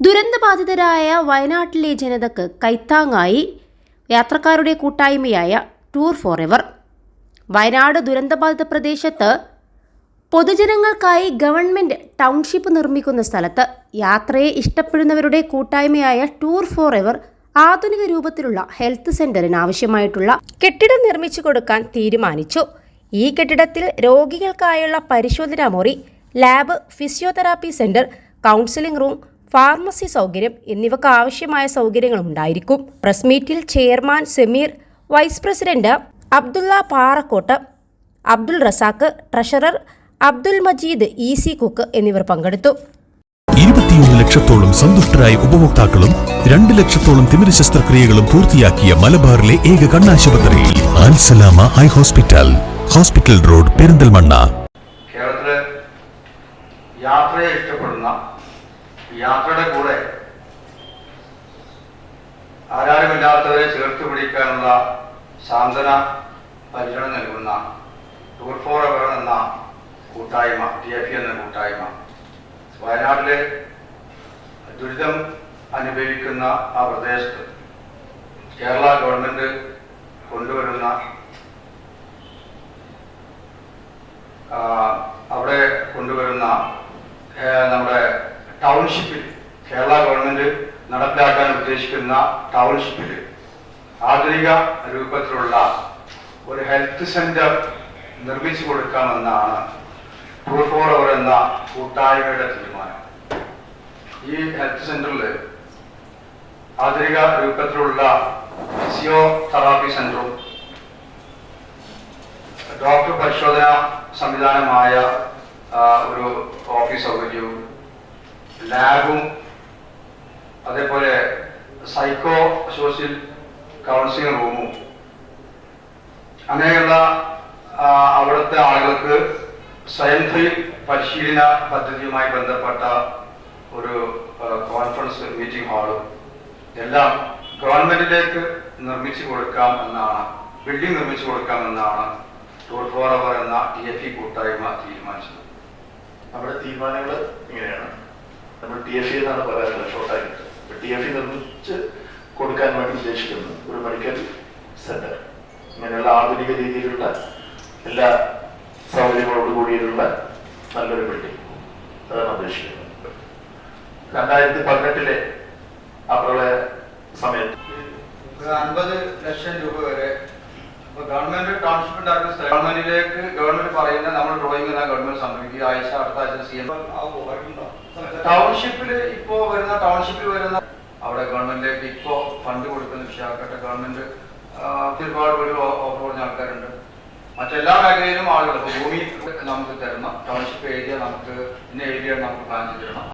ദുരന്തബാധിതരായ വയനാട്ടിലെ ജനതക്ക് കൈത്താങ്ങായി യാത്രക്കാരുടെ കൂട്ടായ്മയായ ടൂർ ഫോർ എവർ വയനാട് ദുരന്തബാധിത പ്രദേശത്ത് പൊതുജനങ്ങൾക്കായി ഗവൺമെന്റ് ടൗൺഷിപ്പ് നിർമ്മിക്കുന്ന സ്ഥലത്ത് യാത്രയെ ഇഷ്ടപ്പെടുന്നവരുടെ കൂട്ടായ്മയായ ടൂർ ഫോർ എവർ ആധുനിക രൂപത്തിലുള്ള ഹെൽത്ത് സെന്ററിന് ആവശ്യമായിട്ടുള്ള കെട്ടിടം നിർമ്മിച്ചു കൊടുക്കാൻ തീരുമാനിച്ചു. ഈ കെട്ടിടത്തിൽ രോഗികൾക്കായുള്ള പരിശോധനാ മുറി lab physiotherapy centre counselling room pharmacy സൗകര്യം എന്നിവക്ക് ആവശ്യമായ സൗകര്യങ്ങളും ഉണ്ടായിരിക്കും പ്രസ് മീറ്റിൽ chairman Sameer vice president Abdulla Parakkot Abdul Razak treasurer Abdul Majeed E C cook എന്നിവർ പങ്കെടുത്തു. ഇരുപത്തിയൊന്ന് ലക്ഷത്തോളം സന്തുഷ്ടരായ ഉപഭോക്താക്കളും രണ്ട് ലക്ഷത്തോളം തിമിര ശസ്ത്രക്രിയകളും പൂർത്തിയാക്കിയ മലബാറിലെ ഏക കണ്ണാശുപത്രി Al Salama eye hospital hospital road Perinthalmanna. കേരളത്തിലെ യാത്രയെ ഇഷ്ടപ്പെടുന്ന യാത്രയുടെ കൂടെ ആരാരുമില്ലാത്തവരെ ചേർത്ത് പിടിക്കാനുള്ള സാന്ത്വന പരിചരണം നൽകുന്ന ടൂർ ഫോർ അവർ എന്ന കൂട്ടായ്മ ടി എഫ് എന്ന കൂട്ടായ്മ. വയനാട്ടിലെ ദുരിതം അനുഭവിക്കുന്ന ആ പ്രദേശത്ത് കേരള ഗവൺമെന്റ് കൊണ്ടുവരുന്ന അവിടെ കൊണ്ടുവരുന്ന നമ്മുടെ ടൗൺഷിപ്പിൽ കേരള ഗവൺമെന്റ് നടപ്പിലാക്കാൻ ഉദ്ദേശിക്കുന്ന ടൗൺഷിപ്പിൽ ആധുനിക രൂപത്തിലുള്ള ഒരു ഹെൽത്ത് സെന്റർ നിർമ്മിച്ചു കൊടുക്കാമെന്നാണ് ടൂർ എന്ന കൂട്ടായ്മയുടെ തീരുമാനം. ഈ ഹെൽത്ത് സെന്ററിൽ ആധുനിക രൂപത്തിലുള്ള ഫിസിയോ തെറാപ്പി സെന്ററും ഡോക്ടർ പരിശോധന സംവിധാനമായ ഒരു ഓഫീസ് സൗകര്യവും ലാബും അതേപോലെ സൈക്കോ സോഷ്യൽ കൗൺസിലിംഗ് റൂമും അങ്ങനെയുള്ള അവിടുത്തെ ആളുകൾക്ക് സ്വയം തൊഴിൽ പരിശീലന പദ്ധതിയുമായി ബന്ധപ്പെട്ട ഒരു കോൺഫറൻസ് മീറ്റിംഗ് ഹാളും എല്ലാം ഗവൺമെന്റിലേക്ക് നിർമ്മിച്ചു കൊടുക്കാം എന്നാണ് ബിൽഡിംഗ് നിർമ്മിച്ചു കൊടുക്കാം എന്നാണ് ടൂർ ഫോർ അവർ എന്ന ടി എഫ് ഇ കൂട്ടായ്മ തീരുമാനിച്ചത്. അവിടെ തീരുമാനങ്ങൾ ഇങ്ങനെയാണ്. നമ്മൾ ടി എഫ് എന്നാണ് പറയാറുള്ളത് ഷോർട്ടായിട്ട് ടി എഫ് നിർമ്മിച്ച് കൊടുക്കാൻ വേണ്ടി ഉദ്ദേശിക്കുന്നത് ഒരു മെഡിക്കൽ സെന്റർ ഇങ്ങനെയുള്ള ആധുനിക രീതിയിലുള്ള എല്ലാ സൗകര്യങ്ങളോട് കൂടിയിട്ടുള്ള നല്ലൊരു ബിൽഡിംഗ് അതാണ് ഉദ്ദേശിക്കുന്നത്. രണ്ടായിരത്തി പതിനെട്ടിലെ ആ പ്രളയ സമയത്ത് അൻപത് ലക്ഷം രൂപ വരെ ഗവൺമെന്റ് ഉണ്ടാക്കുന്ന ഗവൺമെന്റിലേക്ക് ഗവൺമെന്റ് പറയുന്ന നമ്മൾ ഡ്രോയിങ് എന്ന ഗവൺമെന്റ് സമർപ്പിക്കുക ആഴ്ച അടുത്ത ആഴ്ച സി എം ടൗൺഷിപ്പിൽ ഇപ്പോ വരുന്ന ടൗൺഷിപ്പിൽ വരുന്ന അവിടെ ഗവൺമെന്റിലേക്ക് ഇപ്പോ ഫണ്ട് കൊടുക്കുന്ന വിഷയമാക്കട്ടെ ഗവൺമെന്റ് ഒരുപാട് പേര് ഓഫർ പറഞ്ഞ ആൾക്കാരുണ്ട്. മറ്റെല്ലാ മേഖലയിലും ആളുകൾ. ഭൂമി നമുക്ക് തരണം ടൗൺഷിപ്പ് ഏരിയ നമുക്ക് ഇന്ന ഏരിയ നമുക്ക് പ്ലാൻ ചെയ്ത് തരണം